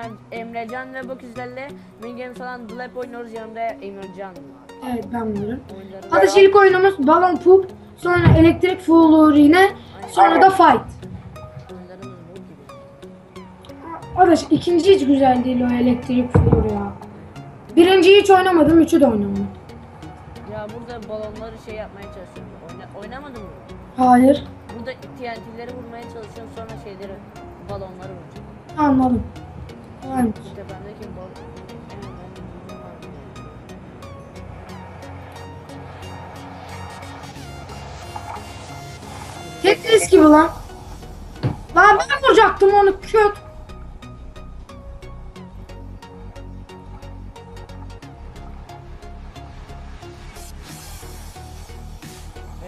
Emre, Emrecan ve bu kızlarla Mingame falan Dlap oynuyoruz. Yanımda Emircan var. Evet ben varım. Hadi ilk oyunumuz balon poop. Sonra elektrik fullerine. Sonra da fight. Arkadaş ikinci hiç güzel değil o elektrik fuller ya. Birinciyi hiç oynamadım. Üçü de oynamadım. Ya burada balonları şey yapmaya çalışıyorum. Oyna, oynamadın mı? Hayır. Burada TNT'leri vurmaya çalışıyorum sonra şeyleri balonları vuracağım. Anladım. Varmış. İşte bendeki. Tetris gibi lan. Lan ben vuracaktım onu köt.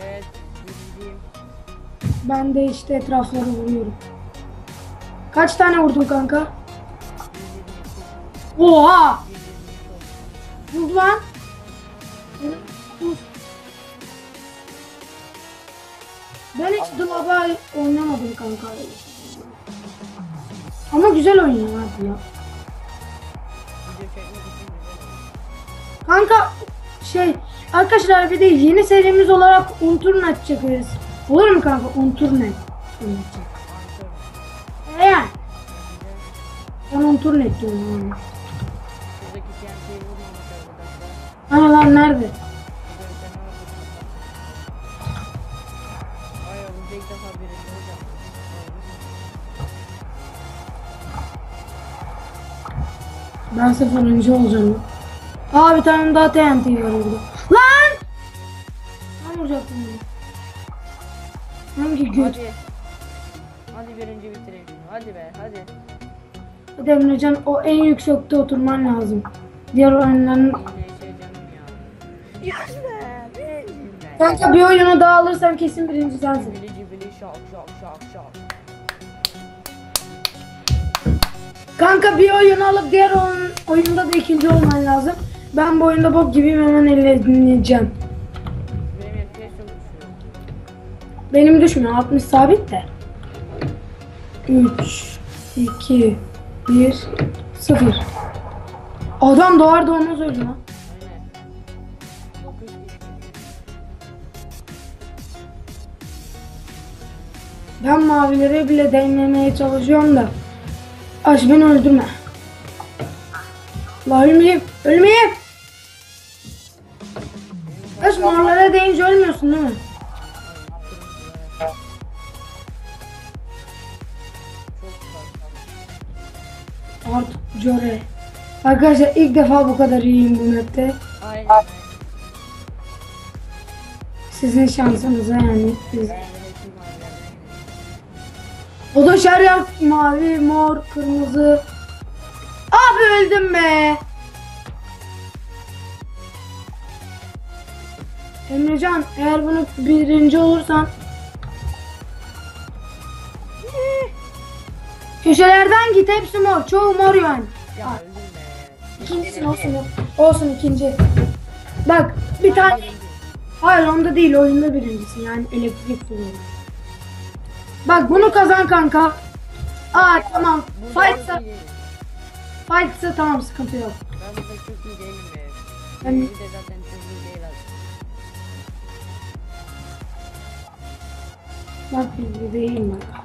Evet, bildiğim. Ben de işte etrafları vuruyorum. Kaç tane vurdun kanka? 122. Oha! 122 oldu. Vur lan. Ben hiç Dlab'a oynamadım kanka. Ama güzel oynuyor abi ya. Kanka şey arkadaşlar bir de yeni serimiz olarak Unturnet çekeriz. Olur mu kanka? Unturnet. Antör. Eğer ben Unturnet diyorum. Defa birinci olacak. Ben sıfırıncı olacağım. Aa bir tane daha TNT var orada. Lan! Ben vuracaktım bunu. Hangi göt? Hadi. Hadi birinci bitireyim şunu. Hadi be hadi. Hadi Emrecan o en yüksekte oturman lazım. Diğer oyunların... Kanka bir oyunu daha alırsan kesin birinci sensin. Kanka bir oyunu alıp diğer oyun, oyunda da ikinci olman lazım. Ben bu oyunda bok gibiyim hemen elleneceğim. Benim. Benim düşmüyor 60 sabit de. 3, 2, 1, 0. Adam doğar doğmaz öldü lan. Ben mavilere bile değmemeye çalışıyorum da. Aç beni öldürme. La ölmeyeyim, ölmeyeyim. Aç morlara değince ölmüyorsun değil mi? Artık Core. Arkadaşlar ilk defa bu kadar iyiyim bu map'te. Aynen. Sizin şansınıza yani. Biz- O da şeryat mavi, mor, kırmızı. Abi öldüm be. Emrecan eğer bunu birinci olursan Köşelerden git hepsi mor. Çoğu mor yani. Ya öldüm be. İkincisin olsun. Olsun ikinci. Bak bir tane. Hayır onda değil oyunda birincisin yani elektrik fırını. Bak bunu kazan kanka. Aa tamam. Fight'sa, fight'sa tamam sıkıntı yok. Ben burada çok iyi değilim be. Ben- de zaten çok iyi değil abi. Bak bilgi değil bak.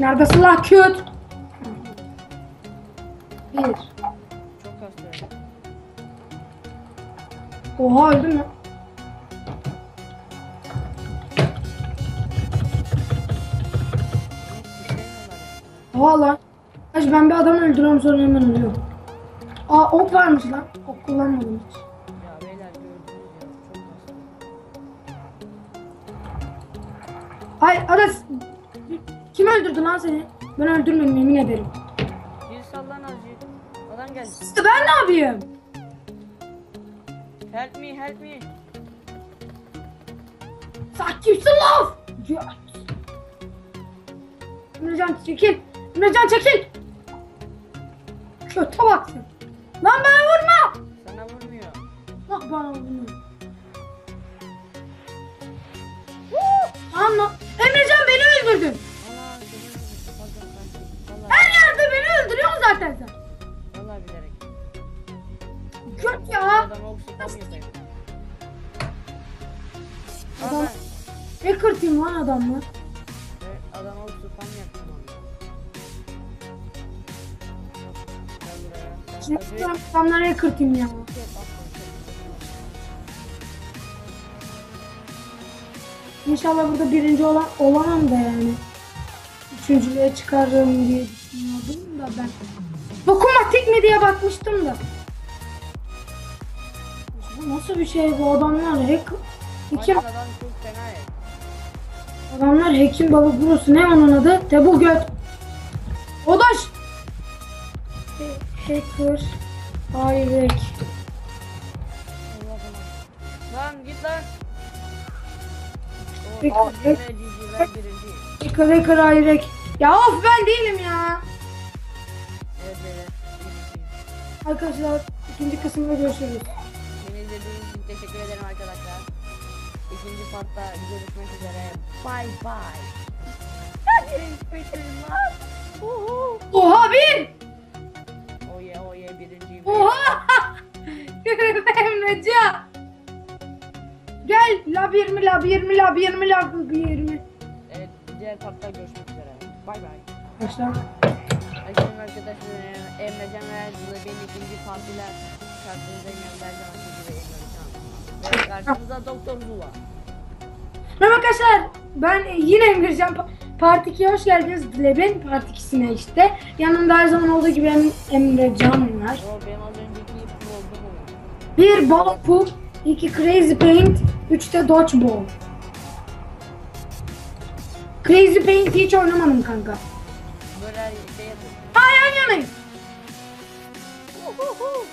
Neredesin küt? Bir. Çok hasta. Oha öldü mü? Oha lan. Kaç ben bir adam öldürüyorum sonra hemen ölüyorum. Aa ok varmış lan. Ok kullanmadım hiç. Ya beyler gördünüz ya çok hasta. Ay Aras. Kim öldürdü lan seni? Ben öldürmedim yemin ederim. Bir sallan azıcık. Adam geldi. Ben ne yapayım? Help me help me. Sen kimsin lan? Ya. Emrecan çekil. Emrecan çekil. Kötü baksın. Lan bana vurma. Sana vurmuyor. Bak bana vurmuyor. Anla. Emrecan beni öldürdün. Her yerde beni öldürüyorsun zaten sen. Vallahi bilerek. Kürk ya. Ne kırtayım lan adamı? Şimdi Hadi. adamlar hacker team ya. İnşallah burada birinci olan olamam da yani. Üçüncülüğe çıkarırım diye düşünüyordum da ben. Dokunmatik mi diye bakmıştım da. Bu nasıl bir şey bu adamlar hack... Adam ya. adamlar hekim baba burası ne onun adı? Tebu göt. Odaş. Hacker. Ayrek. Lan git lan. Peki, O peki. yine cici ben birinciyim. Hacker hacker ayrek. Ya of ben değilim ya. Evet evet. birinciyim. Arkadaşlar ikinci kısımda görüşürüz. Beni izlediğiniz için teşekkür ederim arkadaşlar. İkinci partta görüşmek üzere. Bye bye. Oha bir! Oye oye birinciyim. Oha! Emrecan! Gel lab 20 lab 20 lab 20 lab 20. Evet diğer partta görüşmek üzere. Bye bye. Arkadaşlar Akşam arkadaşlar Emrecan ve Züleybe'nin ikinci zaman gibi Emrecan. Ve karşımızda Doktor Zula. Merhaba arkadaşlar ben yine Emrecan Part 2'ye hoş geldiniz. Dilebin Part 2'sine işte. Yanımda her zaman olduğu gibi em Emrecan var. Bir ball pool, iki crazy paint, üç de dodgeball. Crazy paint hiç oynamadım kanka. Böyle şey yapıyorum. Aa yan yanayız. Uhuhu.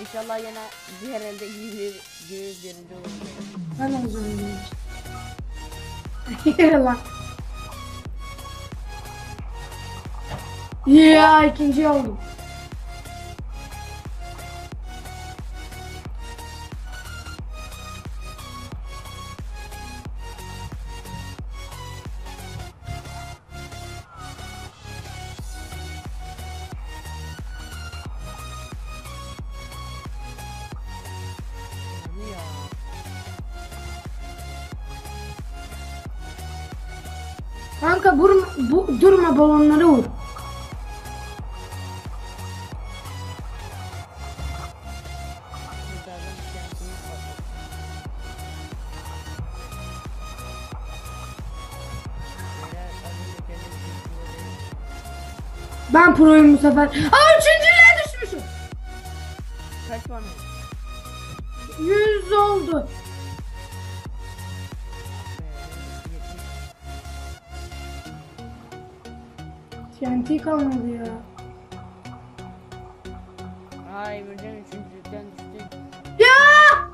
İnşallah yine diğer elde gibi birinci oluruz. Ben olacağım. Yürü lan. Ya ikinci oldum. Yani ya. Kanka vurma, bu, durma balonları vur. Ben proyum bu sefer. Aa üçüncülüğe düşmüşüm. Kaç puan oldu? Yüz oldu. 70. TNT kalmadı ya. Aa Emircan üçüncülükten düştü. Ya!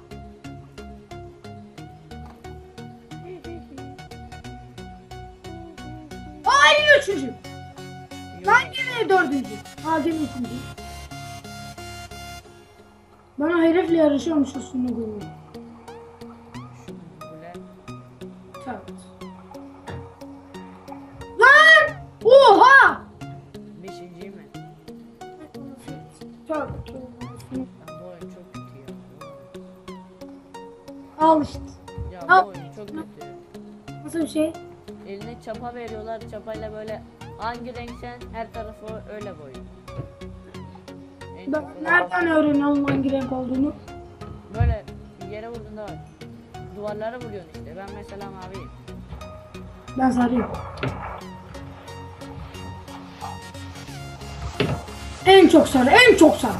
Yine üçüncü. Yok. Gene dördüncü. Üçüncü. Ben o herifle yarışıyormuş üstüne koyuyorum. Böyle Evet. Lan! Oha! beşinci mi? Tabii. Lan bu oyun çok kötü ya. Al işte. Ya Al. oyun çok kötü. Nasıl bir şey? Eline çapa veriyorlar. Çapayla böyle hangi renksen her tarafı öyle boy. En Ben çok olan- nereden öğreniyorum hangi renk olduğunu? Böyle yere vurduğunda var. Duvarlara vuruyorsun işte. Ben mesela maviyim. Ben sarıyım. En çok sarı, en çok sarı.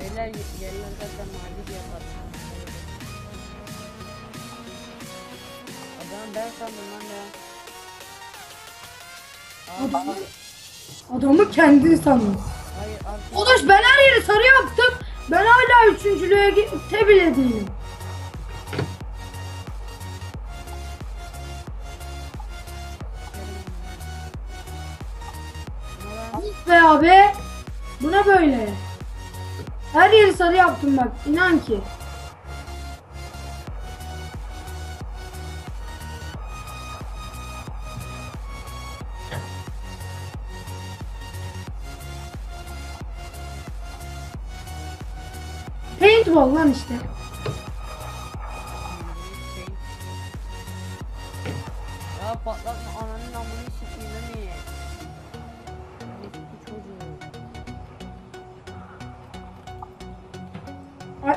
Beyler yerler zaten diye patlamış. O ben sandım lan ya. Adamı, adamı kendini sanıyor. Ulaş ben her yeri sarı yaptım. Ben hala üçüncülüğe gitte bile değilim. Be abi. Buna böyle. Her yeri sarı yaptım bak. inan ki. Paintball lan işte. Ya patlatma ananın amını sikeyim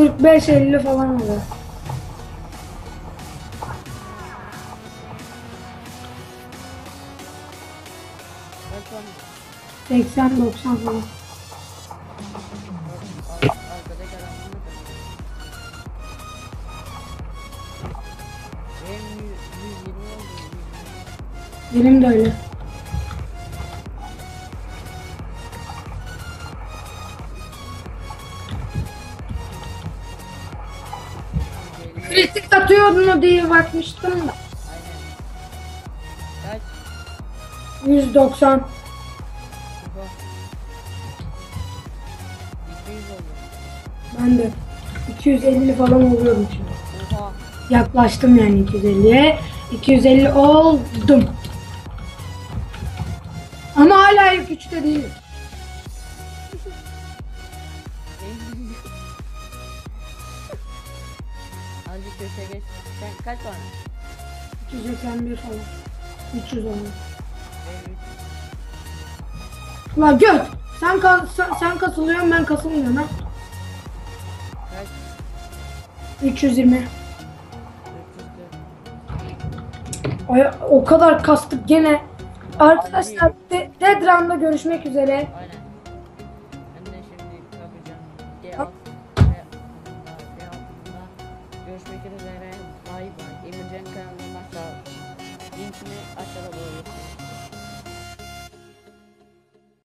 45-50 falan. Kaç tane? 80-90 falan. Ar- Arkada gelen bana da. Benim yü- 120 oldu. 120. Benim de öyle. Kritik atıyordun o diye bakmıştım da. Aynen. Kaç? 190. Oha. 200 oldu. Ben de 250 falan oluyorum şimdi. Oha. Yaklaştım yani 250'ye. 250 oldum. Ama hala ilk üçte değilim. Köşeye geç. Sen kaç tane? 281 falan. 300 oldu. Benim üç. La göt. Sen, ka- sen, sen kasılıyorsun ben kasılmıyorum ha. Kaç? 320. 340. Ay, o kadar kastık gene. Arkadaşlar Dead Round'da görüşmek üzere. Aynen.